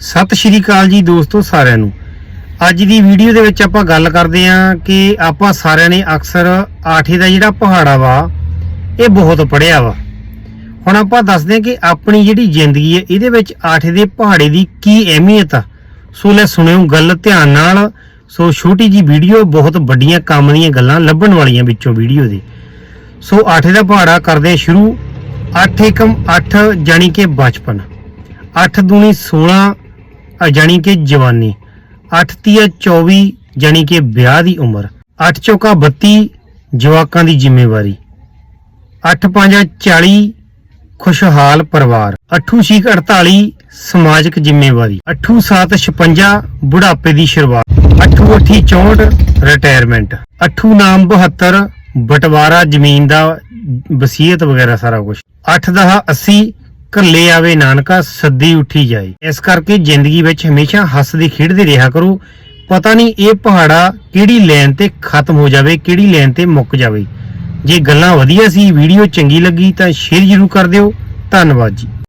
ਸਤਿ ਸ਼੍ਰੀ ਅਕਾਲ ਜੀ ਦੋਸਤੋ ਸਾਰਿਆਂ ਨੂੰ। ਅੱਜ ਦੀ ਵੀਡੀਓ ਦੇ ਵਿੱਚ ਆਪਾਂ ਗੱਲ ਕਰਦੇ ਆਂ ਕਿ ਆਪਾਂ ਸਾਰਿਆਂ ਨੇ ਅਕਸਰ ਆਠੇ ਦਾ ਜਿਹੜਾ ਪਹਾੜਾ ਵਾ, ਇਹ ਬਹੁਤ ਪੜਿਆ ਵਾ। ਹੁਣ ਆਪਾਂ ਦੱਸਦੇ ਆਂ ਕਿ ਆਪਣੀ ਜਿਹੜੀ ਜ਼ਿੰਦਗੀ ਹੈ, ਇਹਦੇ ਵਿੱਚ ਆਠੇ ਦੇ ਪਹਾੜੇ ਦੀ ਕੀ ਅਹਿਮੀਅਤ ਆ। ਸੋ ਲੈ ਸੁਣਿਓ ਗੱਲ ਧਿਆਨ ਨਾਲ। ਸੋ ਛੋਟੀ ਜੀ ਵੀਡੀਓ, ਬਹੁਤ ਵੱਡੀਆਂ ਕੰਮ ਦੀਆਂ ਗੱਲਾਂ ਲੱਭਣ ਵਾਲੀਆਂ ਵਿੱਚੋਂ ਵੀਡੀਓ ਦੇ। ਸੋ ਆਠੇ ਦਾ ਪਹਾੜਾ ਕਰਦੇ ਆਂ ਸ਼ੁਰੂ। 8 ਏਕਮ 8 ਜਾਣੀ ਕਿ ਬਚਪਨ। 8 ਦੂਣੀ 16 ਅ ਜਾਣੀ ਕਿ ਜਵਾਨੀ। 8 ਤੀਆ 24 ਜਾਣੀ ਕਿ ਵਿਆਹ ਦੀ ਉਮਰ। 8 ਚੌਕਾ 32 ਜਵਾਕਾਂ ਦੀ ਜ਼ਿੰਮੇਵਾਰੀ। 8 ਪੰਜਾ 40 ਖੁਸ਼ਹਾਲ ਪਰਿਵਾਰ। 8 ਛੀਕ 48 ਸਮਾਜਿਕ ਜ਼ਿੰਮੇਵਾਰੀ। 8 7 56 ਬੁਢਾਪੇ ਦੀ ਸ਼ੁਰੂਆਤ। 8 ਅੱਠੀ 64 ਰਿਟਾਇਰਮੈਂਟ 8 ਨਾਮ 72 ਬਟਵਾਰਾ, ਜ਼ਮੀਨ ਦਾ ਵਸੀਅਤ ਵਗੈਰਾ ਸਾਰਾ ਕੁਝ 8 ਦਹਾ 80 ਘੱਲੇ ਆਵੇ ਨਾਨਕਾ ਸੱਦੀ ਉੱਠੀ ਜਾਏ। ਇਸ ਕਰਕੇ ਜ਼ਿੰਦਗੀ ਵਿੱਚ ਹਮੇਸ਼ਾ ਹੱਸਦੇ ਖੇਡਦੇ ਰਿਹਾ ਕਰੋ। ਪਤਾ ਨਹੀਂ ਇਹ ਪਹਾੜਾ ਕਿਹੜੀ ਲਾਈਨ ਤੇ ਖਤਮ ਹੋ ਜਾਵੇ, ਕਿਹੜੀ ਲਾਈਨ ਤੇ ਮੁੱਕ ਜਾਵੇ। ਜੇ ਗੱਲਾਂ ਵਧੀਆ ਸੀ, ਵੀਡੀਓ ਚੰਗੀ ਲੱਗੀ ਤਾਂ ਸ਼ੇਅਰ ਜ਼ਰੂਰ ਕਰ ਦਿਓ। ਧੰਨਵਾਦ ਜੀ।